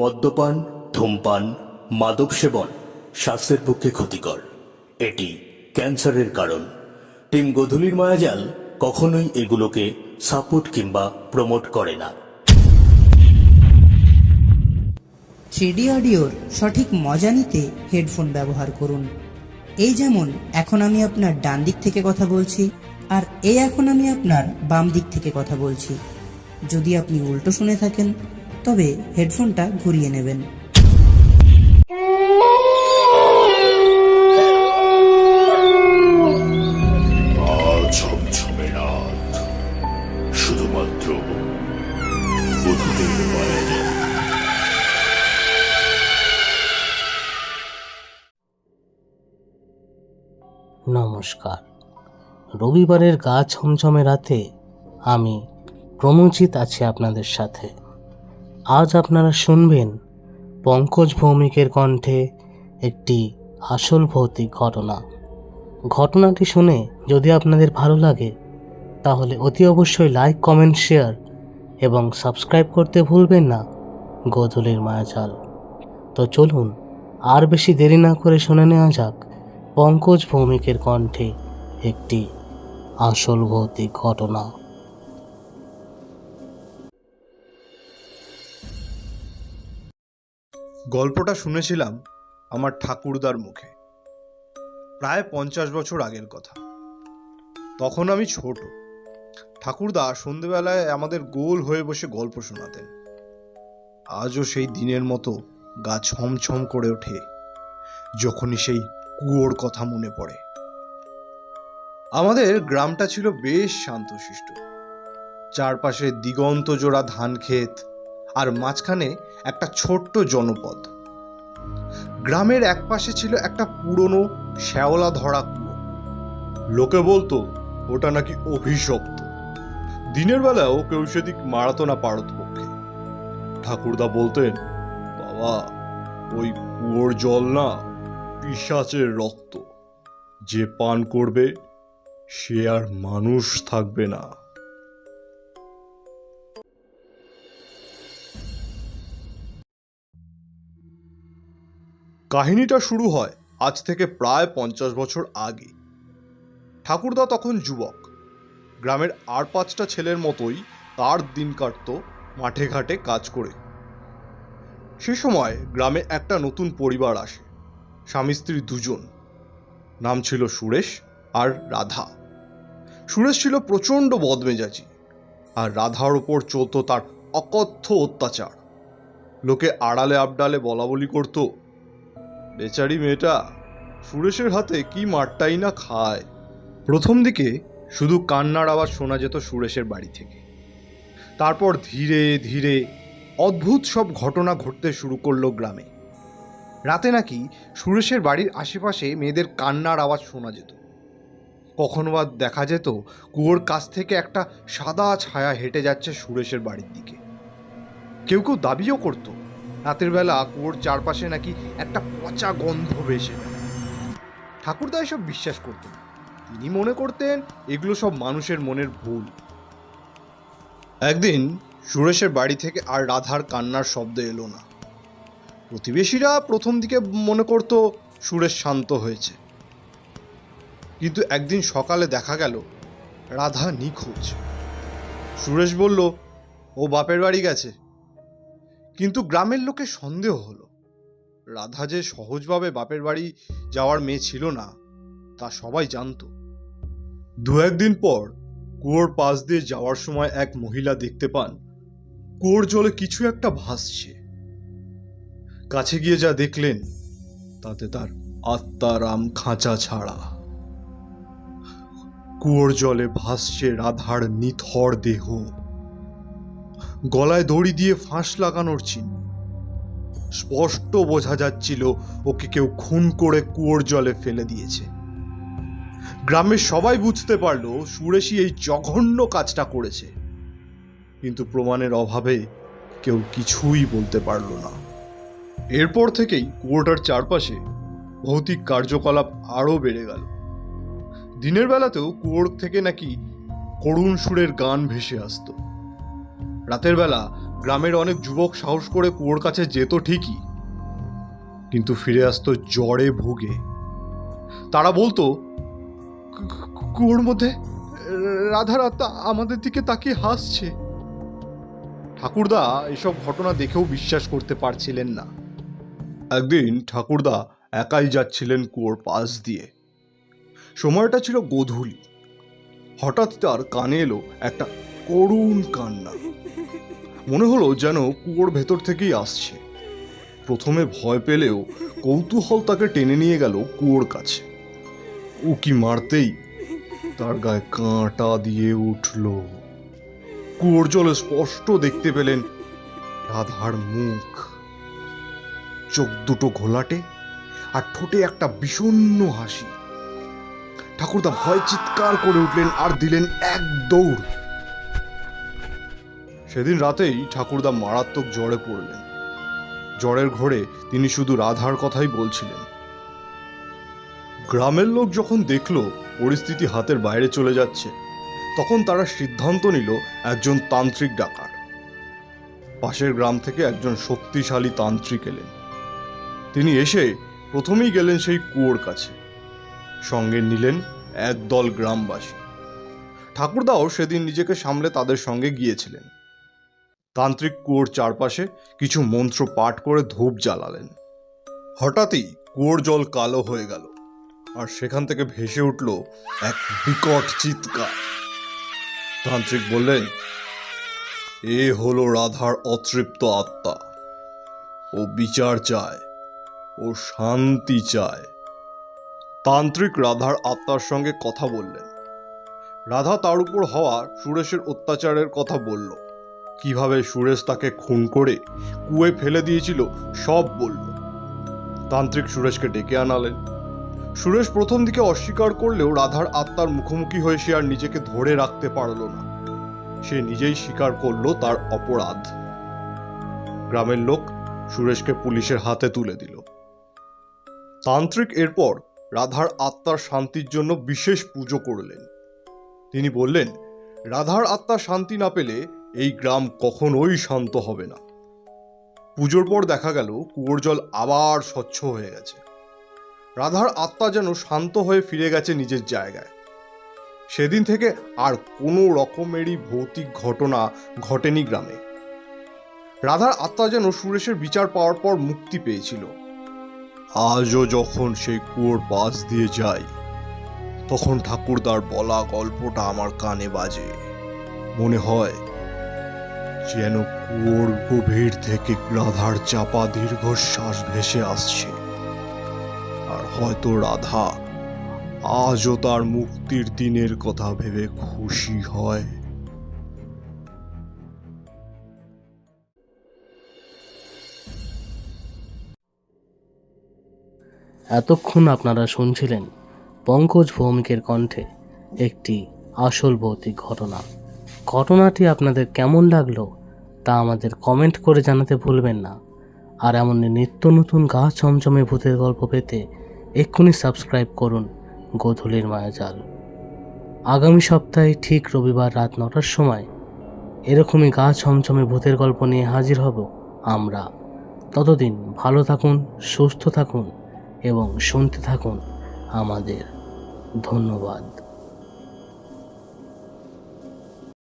মদ্যপান, ধূমপান, মাদক সেবন স্বাস্থ্যের পক্ষে ক্ষতিকর। এটি ক্যান্সারের কারণ। টিম গধুলির মায়াজাল কখনোই এগুলোকে সাপোর্ট কিংবা প্রমোট করে না। থ্রিডি অডিওর সঠিক মজা নিতে হেডফোন ব্যবহার করুন। এই যেমন এখন আমি আপনার ডান দিক থেকে কথা বলছি, আর এই এখন আমি আপনার বাম দিক থেকে কথা বলছি। যদি আপনি উল্টো শুনে থাকেন তবে হেডফোনটা ঘুরিয়ে নেবেন। শুধুমাত্র নমস্কার। রবিবারের গা ছমছমে রাতে আমি প্রমোজিৎ আছি আপনাদের সাথে। আজ আপনারা শুনবেন পঙ্কজ ভৌমিকের কণ্ঠে একটি আসল ভৌতিক ঘটনা। ঘটনাটি শুনে যদি আপনাদের ভালো লাগে, তাহলে অতি অবশ্যই লাইক, কমেন্ট, শেয়ার এবং সাবস্ক্রাইব করতে ভুলবেন না গোধূলির মায়াজাল তো চলুন, আর বেশি দেরি না করে শুনে নেওয়া যাক পঙ্কজ ভৌমিকের কণ্ঠে একটি আসল ভৌতিক ঘটনা। গল্পটা শুনেছিলাম আমার ঠাকুরদার মুখে। প্রায় পঞ্চাশ বছর আগের কথা। তখন আমি ছোট। ঠাকুরদা সন্ধেবেলায় আমাদের গোল হয়ে বসে গল্প শোনাতেন। আজও সেই দিনের মতো গা ছমছম করে ওঠে, যখনই সেই কুয়োর কথা মনে পড়ে। আমাদের গ্রামটা ছিল বেশ শান্তশিষ্ট। চারপাশে দিগন্ত জোড়া ধান ক্ষেত আর মাঝখানে একটা ছোট্ট জনপদ। গ্রামের একপাশে ছিল একটা পুরনো শ্যাওলা ধরা কুয়ো। লোকে বলতো, ওটা নাকি অভিশপ্ত। দিনের বেলাও কেউ সেদিক মারাতো না পারত পক্ষে। ঠাকুরদা বলতেন, বাবা, ওই কুয়োর জল না পিসাচের রক্ত। যে পান করবে, সে আর মানুষ থাকবে না। কাহিনীটা শুরু হয় আজ থেকে প্রায় পঞ্চাশ বছর আগে। ঠাকুরদা তখন যুবক। গ্রামের আর পাঁচটা ছেলের মতোই তার দিন কাটত, মাঠে ঘাটে কাজ করে। সে সময় গ্রামে একটা নতুন পরিবার আসে, স্বামী স্ত্রী দুজন। নাম ছিল সুরেশ আর রাধা। সুরেশ ছিল প্রচণ্ড বদমেজাজি আর রাধার ওপর চলতো তার অকথ্য অত্যাচার। লোকে আড়ালে আবডালে বলা বলি করতো বেচারি মেয়েটা সুরেশের হাতে কি মারটাই না খায়। প্রথম দিকে শুধু কান্নার আওয়াজ শোনা যেত সুরেশের বাড়ি থেকে। তারপর ধীরে ধীরে অদ্ভুত সব ঘটনা ঘটতে শুরু করল গ্রামে। রাতে নাকি সুরেশের বাড়ির আশেপাশে মেয়েদের কান্নার আওয়াজ শোনা যেত। কখনো বা দেখা যেত কুয়োর কাছ থেকে একটা সাদা ছায়া হেঁটে যাচ্ছে সুরেশের বাড়ির দিকে। কেউ কেউ দাবিও করতো রাতের বেলা কুয়োর চারপাশে নাকি একটা পচা গন্ধ ভেসে। ঠাকুরদা এসব বিশ্বাস করতেন তিনি মনে করতেন এগুলো সব মানুষের মনের ভুল। একদিন সুরেশের বাড়ি থেকে আর রাধার কান্নার শব্দ এলো না। প্রতিবেশীরা প্রথম দিকে মনে করতো সুরেশ শান্ত হয়েছে। কিন্তু একদিন সকালে দেখা গেল, রাধা নিখোঁজ। সুরেশ বলল, ও বাপের বাড়ি গেছে? কিন্তু গ্রামের লোকের সন্দেহ হলো। রাধা যে সহজভাবে বাপের বাড়ি যাওয়ার মেয়ে ছিল না, তা সবাই জানতো। দু একদিন পর কুয়োর পাশ দিয়ে যাওয়ার সময় এক মহিলা দেখতে পান, কুয়োর জলে কিছু একটা ভাসছে। কাছে গিয়ে যা দেখলেন, তাতে তার আত্মারাম খাঁচা ছাড়া। কুয়োর জলে ভাসছে রাধার নিথর দেহ। গলায় দড়ি দিয়ে ফাঁস লাগানোর চিহ্ন। স্পষ্ট বোঝা যাচ্ছিল ওকে কেউ খুন করে কুয়োর জলে ফেলে দিয়েছে। গ্রামের সবাই বুঝতে পারল সুরেশই এই জঘন্য কাজটা করেছে। কিন্তু প্রমাণের অভাবে কেউ কিছুই বলতে পারল না। এরপর থেকেই কুয়োটার চারপাশে ভৌতিক কার্যকলাপ আরও বেড়ে গেল। দিনের বেলাতেও কুয়োর থেকে নাকি করুণ সুরের গান ভেসে আসতো। রাতের বেলা গ্রামের অনেক যুবক সাহস করে কুয়োর কাছে যেত ঠিকই, কিন্তু ফিরে আসতো জ্বরে ভুগে। তারা বলতো, "কু- কু- কুয়োর মধ্যে রাধার আত্মা আমাদের দিকে তাকিয়ে হাসছে। ঠাকুরদা এসব ঘটনা দেখেও বিশ্বাস করতে পারছিলেন না। একদিন ঠাকুরদা একাই যাচ্ছিলেন কুয়োর পাশ দিয়ে। সময়টা ছিল গোধূলি। হঠাৎ তার কানে এলো একটা করুণ কান্না। মনে হলো যেন কুয়োর ভেতর থেকেই আসছে। প্রথমে ভয় পেলেও কৌতূহল তাকে টেনে নিয়ে গেল কুয়োর কাছে। উকি মারতেই তার গায়ে কাঁটা দিয়ে উঠল। কুয়োর জলে স্পষ্ট দেখতে পেলেন রাধার মুখ। চোখ দুটো ঘোলাটে আর ঠোঁটে একটা বিষণ্ণ হাসি। ঠাকুরদা ভয় চিৎকার করে উঠলেন আর দিলেন এক দৌড়। সেদিন রাতেই ঠাকুরদা মারাত্মক জ্বরে পড়লেন। জ্বরের ঘরে তিনি শুধু রাধার কথাই বলছিলেন। গ্রামের লোক যখন দেখল পরিস্থিতি হাতের বাইরে চলে যাচ্ছে, তখন তারা সিদ্ধান্ত নিল একজন তান্ত্রিক ডাকার। পাশের গ্রাম থেকে একজন শক্তিশালী তান্ত্রিক এলেন। তিনি এসে প্রথমেই গেলেন সেই কুয়োর কাছে। সঙ্গে নিলেন একদল গ্রামবাসী। ঠাকুরদাও সেদিন নিজেকে সামলে তাদের সঙ্গে গিয়েছিলেন। তান্ত্রিক কুয়োর চারপাশে কিছু মন্ত্র পাঠ করে ধূপ জ্বালালেন। হঠাৎই কুয়োর জল কালো হয়ে গেল আর সেখান থেকে ভেসে উঠল এক বিকট চিৎকার। তান্ত্রিক বললেন, এ হলো রাধার অতৃপ্ত আত্মা। ও বিচার চায়, ও শান্তি চায়। তান্ত্রিক রাধার আত্মার সঙ্গে কথা বললেন। রাধা তার উপর হওয়া সুরেশের অত্যাচারের কথা বলল। কীভাবে সুরেশ তাকে খুন করে কুয়ে ফেলে দিয়েছিল, সব বলল। তান্ত্রিক সুরেশকে ডেকে আনালেন। সুরেশ প্রথম দিকে অস্বীকার করলেও রাধার আত্মার মুখোমুখি হয়ে সে আর নিজেকে ধরে রাখতে পারল না। সে নিজেই স্বীকার করল তার অপরাধ। গ্রামের লোক সুরেশকে পুলিশের হাতে তুলে দিল। তান্ত্রিক এরপর রাধার আত্মার শান্তির জন্য বিশেষ পুজো করলেন। তিনি বললেন, রাধার আত্মা শান্তি না পেলে এই গ্রাম কখনোই শান্ত হবে না। পুজোর পর দেখা গেল কুয়োর জল আবার স্বচ্ছ হয়ে গেছে। রাধার আত্মা যেন শান্ত হয়ে ফিরে গেছে নিজের জায়গায়। সেদিন থেকে আর কোনো রকমেরই ভৌতিক ঘটনা ঘটেনি গ্রামে। রাধার আত্মা যেন সুরেশের বিচার পাওয়ার পর মুক্তি পেয়েছিল। আজও যখন সেই কুয়োর পাশ দিয়ে যাই, তখন ঠাকুরদার বলা গল্পটা আমার কানে বাজে। মনে হয় যেন কুয়োর গভীর থেকে রাধার চাপা দীর্ঘশ্বাস ভেসে আসছে। আর হয়তো রাধা আজও তার মুক্তির দিনের কথা ভেবে খুশি হয়। এতক্ষণ আপনারা শুনছিলেন পঙ্কজ ভৌমিকের কণ্ঠে একটি আসল ভৌতিক ঘটনা। ঘটনাটি আপনাদের কেমন লাগল তা আমাদের কমেন্ট করে জানাতে ভুলবেন না। আর এমন নিত্য নতুন গা চমচমে ভূতের গল্প পেতে এক্ষুনি সাবস্ক্রাইব করুন গোধূলির মায়াজাল আগামী সপ্তাহে ঠিক রবিবার রাত নটার সময় এরকমই গা ছমছমে ভূতের গল্প নিয়ে হাজির হব আমরা। ততদিন ভালো থাকুন, সুস্থ থাকুন এবং শুনতে থাকুন আমাদের। ধন্যবাদ।